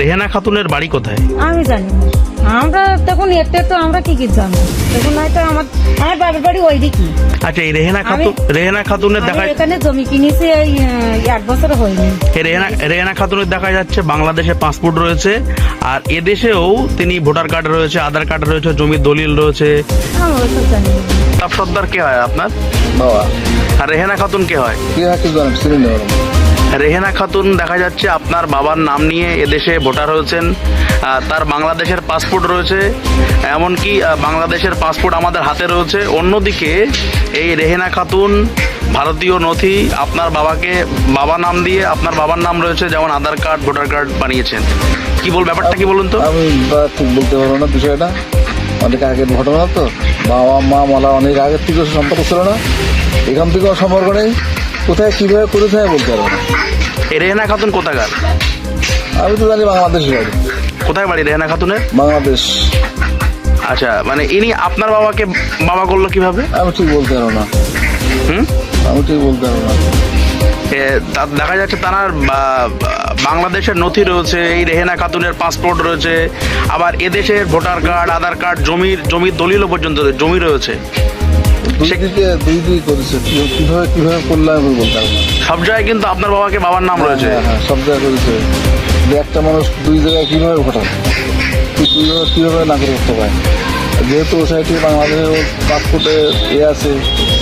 রেহেনা খাতুনের বাড়ি কোথায়? আমি জানি না। আমরা তখন এতে তো আমরা কি কি জানি? তখন হয়তো আমার আমার বাবার বাড়ি ওই দিকে আচ্ছা এই রেহেনা খাতুন রেহেনা খাতুনের দেখা এখানে জমি কিনেছি এই এক বছর হয়নি। এই রেহেনা রেহেনা খাতুনের দেখা যাচ্ছে বাংলাদেশে পাসপোর্ট রয়েছে আর এদেশেও তিনি ভোটার কার্ড রয়েছে আধার কার্ড রয়েছে জমির দলিল রয়েছে। সর্দার কে হয় আপনার? বাবা। আর রেহেনা খাতুন কে হয়? কি হয় কিছু জানেন রেহেনা খাতুন দেখা যাচ্ছে আপনার বাবার নাম নিয়ে এদেশে ভোটার হয়েছেন তার বাংলাদেশের পাসপোর্ট রয়েছে, এমনকি বাংলাদেশের পাসপোর্ট আমাদের হাতে রয়েছে। অন্যদিকে, এই রেহেনা খাতুন ভারতীয় নথি আপনার বাবাকে বাবা নাম দিয়ে আপনার বাবার নাম রয়েছে, যেমন আধার কার্ড, ভোটার কার্ড বানিয়েছেন। কি বল, ব্যাপারটা কি বলুন তো? আমি ঠিক বলতে পারব না বিষয়টা। অনেক আগের ঘটনা তো। বাবা, মা, মালা অনেক আগের থেকে সম্পর্ক ছিল না। এখান থেকেও সম্পর্ক নেই। কোথায় কীভাবে আমি বলতে পারব না। এই রেহেনা খাতুন কোথাকার? আমি তো জানি বাংলাদেশ বাড়ি। কোথায় বাড়ি রেহেনা খাতুনের? বাংলাদেশ। আচ্ছা মানে ইনি আপনার বাবাকে বাবা করল কীভাবে? আমি ঠিক বলতে পারব না। হুম? আমি ঠিক বলতে পারব না। এ, দেখা যাচ্ছে তার বাংলাদেশের নথি রয়েছে এই রেহেনা খাতুনের পাসপোর্ট রয়েছে আবার এদেশের ভোটার কার্ড আধার কার্ড জমির জমির দলিলও পর্যন্ত জমি রয়েছে। দুই দুই দিকে করেছে কীভাবে কীভাবে করলে আমি বলতে সব জায়গায় কিন্তু আপনার বাবাকে বাবার নাম রয়েছে। হ্যাঁ হ্যাঁ সব জায়গায় করেছে। যে একটা মানুষ দুই জায়গায় কীভাবে ঘটায় দুই জায়গায় কীভাবে না করে উঠতে পারে যেহেতু ও সাইডে বাংলাদেশের পাসপোর্টে এ আছে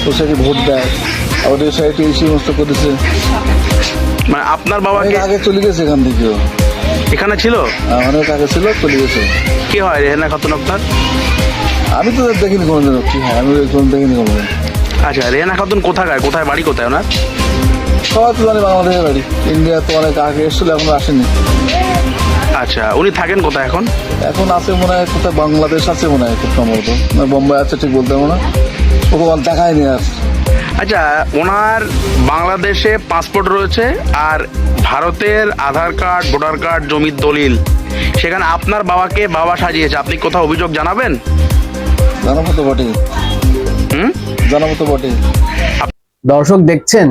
ও সাইডে ভোট দেয় এই সাইডে এই সমস্ত করেছে। মানে আপনার বাবাকে আগে চলে গেছে এখান থেকেও। এখানে ছিল? হ্যাঁ, অনেক আগে ছিল চলে গেছে। কি হয় রেহেনা খাতুন আপনার আমি তো দেখিনি কোনোদিন কি হয়? আমি কোনো দেখিনি কোনোদিন। আচ্ছা রেহেনা খাতুন কোথাকার? কোথায় বাড়ি কোথায় ওনার? সবাই তো জানি বাংলাদেশের বাড়ি। ইন্ডিয়া তো অনেক আগে এসেছিল এখন আসেনি। আচ্ছা উনি থাকেন কোথায় এখন? এখন আছে মনে হয় কোথায়? বাংলাদেশ আছে মনে হয় খুব সম্ভবত। বোম্বাই আছে ঠিক বলতে পারব না। ওকে দেখায়নি আর। আচ্ছা ওনার বাংলাদেশে পাসপোর্ট রয়েছে আর ভারতের আধার কার্ড ভোটার কার্ড জমির দলিল সেখানে আপনার বাবাকে বাবা সাজিয়েছে। আপনি কোথাও অভিযোগ জানাবেন? জানাব তো বটে। হুম? জানাব তো বটে। দর্শক দেখছেন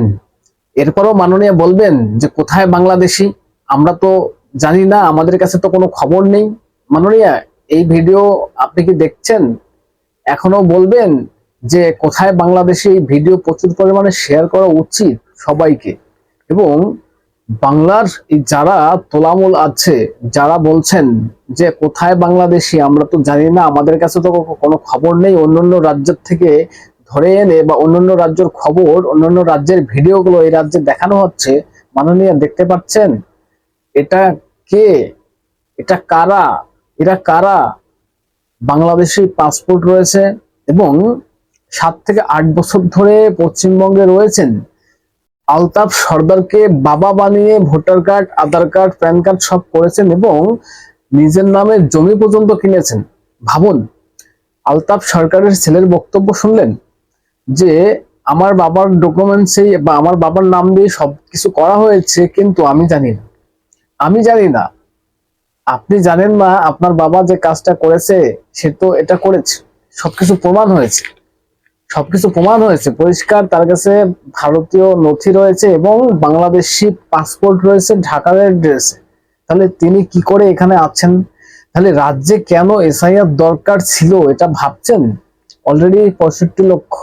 এরপরও মাননীয় বলবেন যে কোথায় বাংলাদেশি? আমরা তো জানি না আমাদের কাছে তো কোনো খবর নেই। মাননীয়া এই ভিডিও আপনি কি দেখছেন? এখনও বলবেন যে কোথায় বাংলাদেশি এই ভিডিও প্রচুর পরিমাণে শেয়ার করা উচিত সবাইকে। এবং বাংলার যারা তোলামূল আছে, যারা বলছেন যে কোথায় বাংলাদেশি, আমরা তো জানি না, আমাদের কাছে তো কোনো খবর নেই। অন্যান্য রাজ্যের থেকে ধরে এনে বা অন্যান্য রাজ্যের খবর, অন্যান্য রাজ্যের ভিডিওগুলো এই রাজ্যে দেখানো হচ্ছে, মাননীয় দেখতে পাচ্ছেন? এটা কে? এটা কারা? এরা কারা? বাংলাদেশি পাসপোর্ট রয়েছে এবং সাত থেকে আট বছর ধরে পশ্চিমবঙ্গে রয়েছেন। আলতাফ সর্দারকে বাবা বানিয়ে voter card, Aadhaar card, PAN card সব করেছেন এবং নিজের নামে জমি পর্যন্ত কিনেছেন। ভাবুন, আলতাফ সরকারের ছেলের বক্তব্য শুনলেন যে, আমার বাবার ডকুমেন্টসে বা আমার বাবার নাম দিয়ে সব কিছু করা হয়েছে, কিন্তু আমি জানি না। আমি জানি না। আপনি জানেন না, আপনার বাবা যে কাজটা করেছে, সে তো এটা করেছে। সবকিছু প্রমাণ হয়েছে। সবকিছু প্রমাণ হয়েছে, পরিষ্কার, তার কাছে ভারতীয় নথি রয়েছে এবং বাংলাদেশি পাসপোর্ট রয়েছে, ঢাকার ড্রেসে তাহলে তিনি কি করে এখানে আছেন? তাহলে রাজ্যে কেন এসআইআর দরকার ছিল এটা ভাবছেন? অলরেডি পঁয়ষট্টি লক্ষ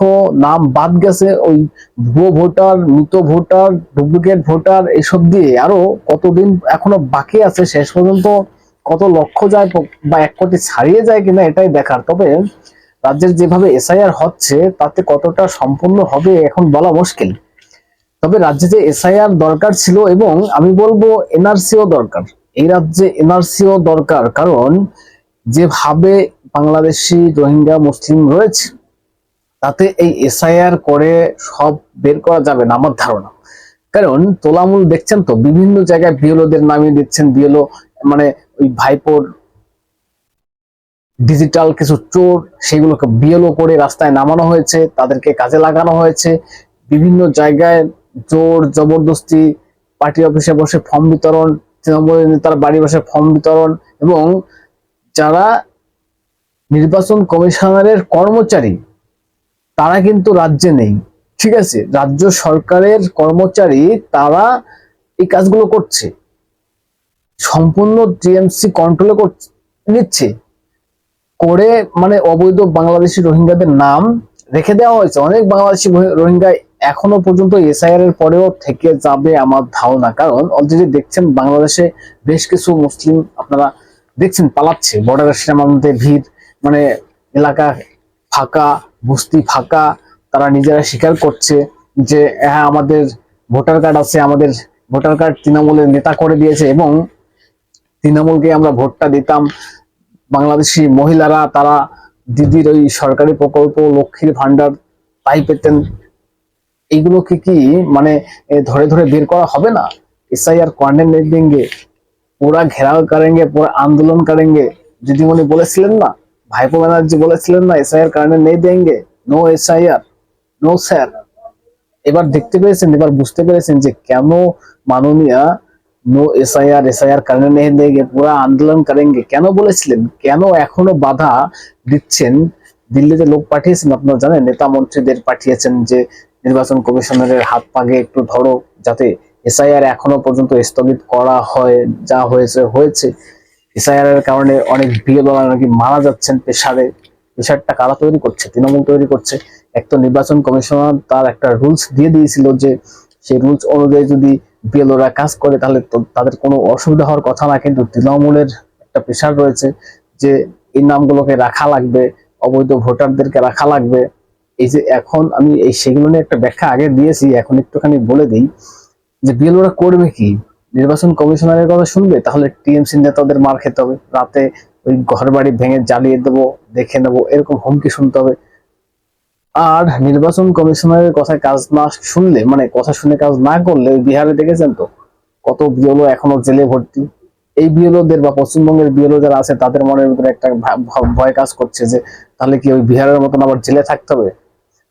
নাম বাদ গেছে, ওই ভুয়ো ভোটার, মৃত ভোটার ডুপ্লিকেট ভোটার, এসব দিয়ে। আরও কতদিন এখনও বাকি আছে, শেষ পর্যন্ত কত লক্ষ যায় বা এক কোটি ছাড়িয়ে যায় কিনা এটাই দেখার। তবে রাজ্যের যেভাবে এসআইআর হচ্ছে, তাতে কতটা সম্পূর্ণ হবে এখন বলা মুশকিল। তবে রাজ্যে যে এসআইআর দরকার ছিল এবং আমি বলব এনআরসিও দরকার। এই রাজ্যে এনআরসিও দরকার কারণ যেভাবে বাংলাদেশি রোহিঙ্গা, মুসলিম রয়েছে, তাতে এই এসআইআর করে সব বের করা যাবে না আমার ধারণা। কারণ তোলামূল দেখছেন তো, বিভিন্ন জায়গায় বিএলওদের নামিয়ে দিচ্ছেন, বিএলও মানে ওই ভাইপোর ডিজিটাল কিছু চোর সেগুলোকে বিএলও করে রাস্তায় নামানো হয়েছে, তাদেরকে কাজে লাগানো হয়েছে। বিভিন্ন জায়গায় জোর জবরদস্তি, পার্টি অফিসে বসে ফর্ম বিতরণ তৃণমূল নেতার বাড়ি বসে ফর্ম বিতরণ এবং যারা নির্বাচন কমিশনারের কর্মচারী, তারা কিন্তু রাজ্যে নেই। ঠিক আছে? রাজ্য সরকারের কর্মচারী, তারা এই কাজগুলো করছে। সম্পূর্ণ টিএমসি কন্ট্রোলে নিচ্ছে। করে মানে অবৈধ বাংলাদেশি রোহিঙ্গাদের নাম রেখে দেওয়া হয়েছে। অনেক বাংলাদেশি রোহি- রোহিঙ্গা এখনও পর্যন্ত এসআইআর এর পরেও থেকে যাবে আমার ধারণা। কারণ অলরেডি দেখছেন বাংলাদেশে বেশ কিছু মুসলিম আপনারা দেখছেন পালাচ্ছে। বর্ডারের সীমান্তে ভিড় মানে এলাকা ফাঁকা, বস্তি ফাঁকা, তারা নিজেরা স্বীকার করছে যে হ্যাঁ আমাদের ভোটার কার্ড আছে, আমাদের ভোটার কার্ড তৃণমূলের নেতা করে দিয়েছে এবং তৃণমূলকে আমরা ভোটটা দিতাম। বাংলাদেশি মহিলারা, তারা দিদির ওই সরকারি প্রকল্প, লক্ষ্মীর ভান্ডার তাই পেতেন। এইগুলোকে কি মানে ধরে ধরে বের করা হবে না? এসআইআর কন্ডেম পুরা ঘেরাও কারেঙ্গে, পুরা আন্দোলন করেঙ্গে দিদিমণি বলেছিলেন না, ভাইপো ব্যানার্জি বলেছিলেন না, এসআইআর কারণে নেই দেঙ্গে নো এসআইআর নো স্যার এবার দেখতে পেরেছেন, এবার বুঝতে পেরেছেন যে কেন মাননীয়া নো এসআইআর এসআইআর কারণে নেই দেখে পুরা আন্দোলন করেনগে। কেন বলেছিলেন? কেন এখনও বাধা দিচ্ছেন? দিল্লিতে লোক পাঠিয়েছেন, আপনারা জানেন, নেতা মন্ত্রীদের পাঠিয়েছেন যে নির্বাচন কমিশনারের হাত পাগে একটু ধরো, যাতে এসআইআর এখনও পর্যন্ত স্থগিত করা হয়, যা হয়েছে হয়েছে। এসআইআর এর কারণে অনেক বিএলওরা নাকি মারা যাচ্ছেন পেশারে। পেশারটা কারা তৈরি করছে? তৃণমূল তৈরি করছে। এক তো নির্বাচন কমিশনার তার একটা রুলস দিয়ে দিয়েছিল যে, সেই রুলস অনুযায়ী যদি বিএলওরা কাজ করে, তাহলে তাদের কোনো অসুবিধা হওয়ার কথা না। কিন্তু তৃণমূলের একটা প্রেশার রয়েছে যে এই নামগুলোকে রাখা লাগবে, অবৈধ ভোটারদেরকে রাখা লাগবে। এই যে এখন আমি এই সেগুলো নিয়ে একটা ব্যাখ্যা আগে দিয়েছি, এখন একটুখানি বলে দিই যে বিএলওরা করবে কি? নির্বাচন কমিশনারের কথা শুনবে, তাহলে টিএমসি নেতাদের মার খেতে হবে। রাতে ওই ঘর বাড়ি ভেঙে জ্বালিয়ে দেবো, দেখে নেব, এরকম হুমকি শুনতে হবে। আর নির্বাচন কমিশনারের কথায় কাজ না শুনলে মানে কথা শুনে কাজ না করলে বিহারে দেখেছেন তো? কত বিএলও এখনও জেলে ভর্তি। এই বিএলওদের বা পশ্চিমবঙ্গের বিএলও যারা আছে, তাদের মনের ভিতরে একটা ভয় কাজ করছে যে, তাহলে কি ওই বিহারের মতন আবার জেলে থাকতে হবে?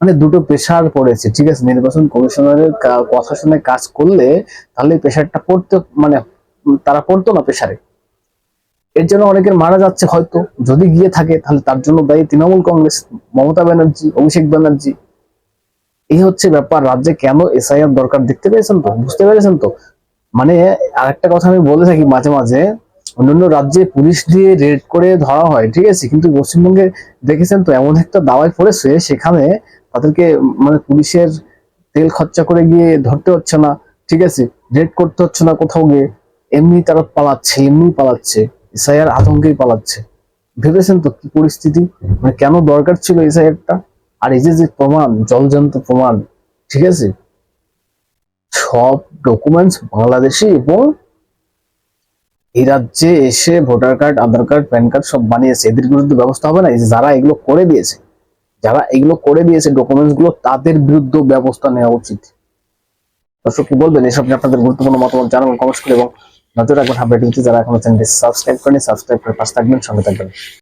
মানে দুটো প্রেশার পড়েছে, ঠিক আছে? নির্বাচন কমিশনারের কথা শুনে কাজ করলে, তাহলে প্রেশারটা পড়তে মানে তারা পড়তো না প্রেশারে এর জন্য অনেকের মারা যাচ্ছে হয়তো। যদি গিয়ে থাকে, তাহলে তার জন্য দায়ী তৃণমূল কংগ্রেস, মমতা ব্যানার্জি, অভিষেক ব্যানার্জি। এই হচ্ছে ব্যাপার। রাজ্যে কেন এসআইআর দরকার? দেখতে পেয়েছেন তো? বুঝতে পেরেছেন তো? মানে আরেকটা কথা আমি বলে থাকি মাঝে মাঝে। অন্যান্য রাজ্যে পুলিশ দিয়ে রেড করে ধরা হয়, ঠিক আছে? কিন্তু পশ্চিমবঙ্গে দেখেছেন তো, এমন একটা দাওয়ায় পড়েছে সেখানে তাদেরকে মানে পুলিশের তেল খরচা করে গিয়ে ধরতে হচ্ছে না, ঠিক আছে? রেড করতে হচ্ছে না কোথাও গিয়ে। এমনি তারা পালাচ্ছে, এমনি পালাচ্ছে। এসআইআর আতঙ্কেই পালাচ্ছে। ভেবেছেন তো কি পরিস্থিতি? মানে কেন দরকার ছিল এসআইআরটা? আর এই যে প্রমাণ, জলজন্ত প্রমাণ, ঠিক আছে? সব ডকুমেন্টস বাংলাদেশি এবং এই রাজ্যে এসে voter card, Aadhaar card, PAN card সব বানিয়েছে। এদের বিরুদ্ধে ব্যবস্থা হবে না। যারা এগুলো করে দিয়েছে, যারা এগুলো করে দিয়েছে ডকুমেন্টসগুলো, তাদের বিরুদ্ধে ব্যবস্থা নেওয়া উচিত। দর্শক, কি বলবেন? এসব নিয়ে আপনাদের গুরুত্বপূর্ণ মতামত জানাবেন কমেন্ট করে এবং নজর রাখবেন হাবড়া টিভিতে যারা এখনও চ্যানেলটি সাবস্ক্রাইব করেনি সাবস্ক্রাইব করে পাশে থাকবেন, সঙ্গে থাকবেন।